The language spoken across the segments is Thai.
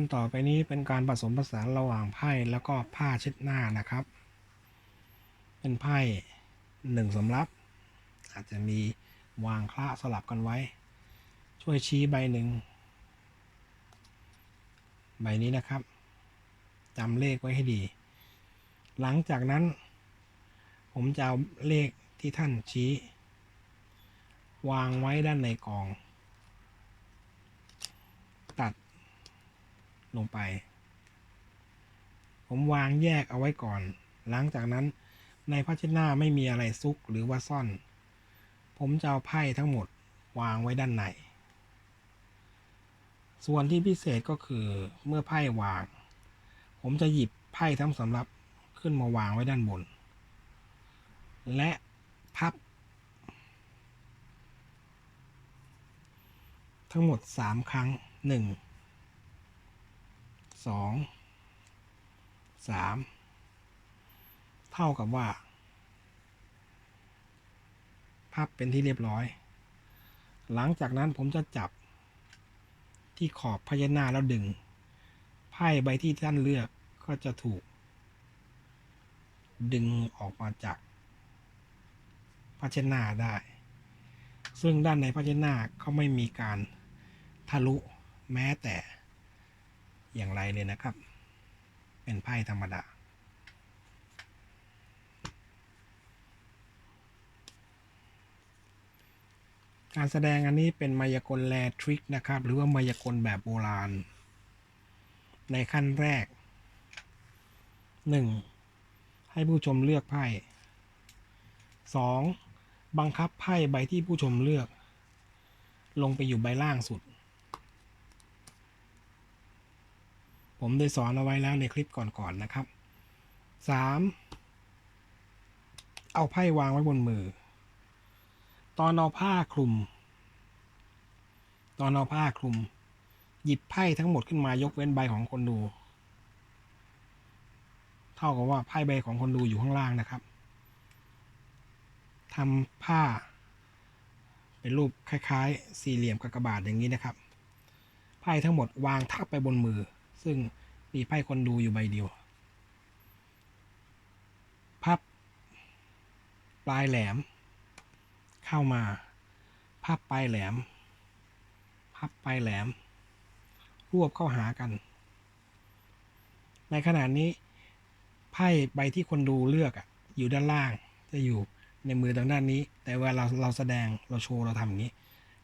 คนต่อไปนี้เป็นการผสมผสานระหว่างไพ่แล้วก็ผ้าเช็ดหน้านะครับ เป็นไพ่หนึ่งสำรับ อาจจะมีวางคละสลับกันไว้ ช่วยชี้ใบหนึ่งใบนี้นะครับจำเลขไว้ให้ดี หลังจากนั้น ผมจะเอาเลขที่ท่านชี้ วางไว้ด้านในกล่อง ตัด ลงไป ผมวางแยกเอาไว้ก่อน หลังจากนั้นในภาชนะไม่มีอะไรซุกหรือว่าซ่อน ผมจะเอาไพ่ทั้งหมดวางไว้ด้านใน ส่วนที่พิเศษก็คือเมื่อไพ่วาง ผมจะหยิบไพ่ทั้งสำรับขึ้นมาวางไว้ด้านบน และพับ ทั้งหมดสามครั้งหนึ่ง สองสามเท่ากับว่า พับเป็นที่เรียบร้อย หลังจากนั้นผมจะจับที่ขอบพยัญชนะแล้วดึง ไพ่ใบที่ท่านเลือกก็จะถูก ดึงออกมาจากภาชนะได้ ซึ่งด้านในภาชนะเขาไม่มีการทะลุแม้แต่ อย่างไรเลยนะครับ เป็นไพ่ธรรมดา การแสดงอันนี้เป็นมายากลแลทริกนะครับ หรือว่ามายากลแบบโบราณ ในขั้นแรก 1. ให้ผู้ชมเลือกไพ่ 2. บังคับไพ่ใบที่ผู้ชมเลือก ลงไปอยู่ใบล่างสุด ผมได้สอนเอาไว้แล้วในคลิปก่อนๆนนะครับ 3. เอาไพ่วางไว้บนมือ ตอนเอาผ้าคลุม ตอนเอาผ้าคลุม หยิบไพ่ทั้งหมดขึ้นมายกเว้นใบของคนดู เท่ากับว่าไพ่ใบของคนดูอยู่ข้างล่างนะครับทำผ้า เป็นรูปคล้ายๆ สี่เหลี่ยมกากบาทอย่างนี้นะครับ ไพ่ทั้งหมดวางทับไปบนมือ ซึ่งมีไพ่คนดูอยู่ใบเดียว พับ ปลายแหลม เข้ามา พับปลายแหลม พับปลายแหลม รวบเข้าหากัน ในขณะนี้ ไพ่ใบที่คนดูเลือกอะอยู่ด้านล่างจะอยู่ในมือทางด้านนี้ แต่เวลาเราเราแสดงเราโชว์เราทำอย่างนี้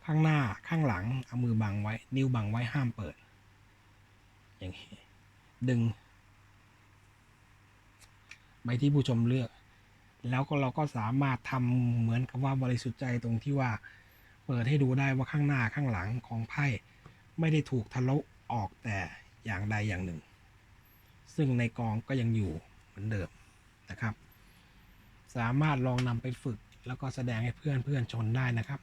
ข้างหน้าข้างหลังเอามือบังไว้ นิ้วบังไว้ห้ามเปิด อย่างนี้ดึงใบที่ผู้ชมเลือก แล้วก็เราก็สามารถทำเหมือนกับว่าบริสุทธิ์ใจตรงที่ว่า เปิดให้ดูได้ว่าข้างหน้าข้างหลังของไพ่ไม่ได้ถูกทะลุออกแต่อย่างใดอย่างหนึ่ง ซึ่งในกองก็ยังอยู่เหมือนเดิมนะครับ สามารถลองนำไปฝึกแล้วก็แสดงให้เพื่อนเพื่อนชนได้นะครับ